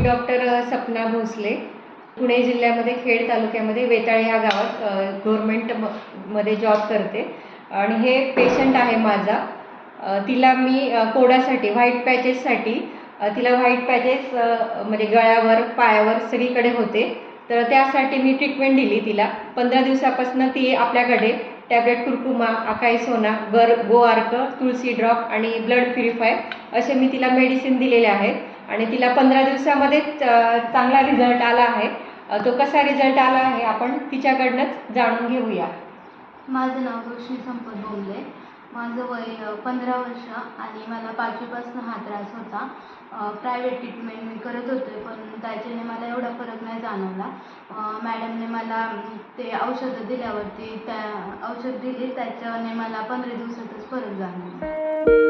मी doctor Sapna Bhosale. Pune जिल्ह्यामध्ये खेड तालुक्यामध्ये वेताळे ह्या गावात गव्हर्मेंट म मध्ये जॉब करते. आणि हे पेशंट आहे माझा. तिला मी कोडासाठी व्हाईट पॅचेससाठी तिला व्हाईट पॅचेस म्हणजे गळ्यावर पायावर सगळीकडे होते. तर त्यासाठी मी ट्रीटमेंट दिली तिला. पंधरा दिवसापासून ती आपल्याकडे टॅबलेट कुरकुमा आकाई सोना गर गो अर्क तुळसी ड्रॉप आणि ब्लड प्युरिफाय असे मी तिला मेडिसिन दिलेले आहेत. आणि तिला पंधरा दिवसामध्येच चांगला रिझल्ट आला आहे. तो कसा रिझल्ट आला आहे आपण तिच्याकडनंच जाणून घेऊया. माझं नाव रोशनी संपत बोंबले. माझं वय पंधरा वर्ष आणि मला पाचवीपासून हा त्रास होता. प्रायव्हेट ट्रीटमेंट मी करत होते पण त्याच्याने मला एवढा फरक नाही जाणवला. मॅडमने मला ते औषधं दिल्यावरती त्या औषध दिली त्याच्याने मला पंधरा दिवसातच फरक जाणवला.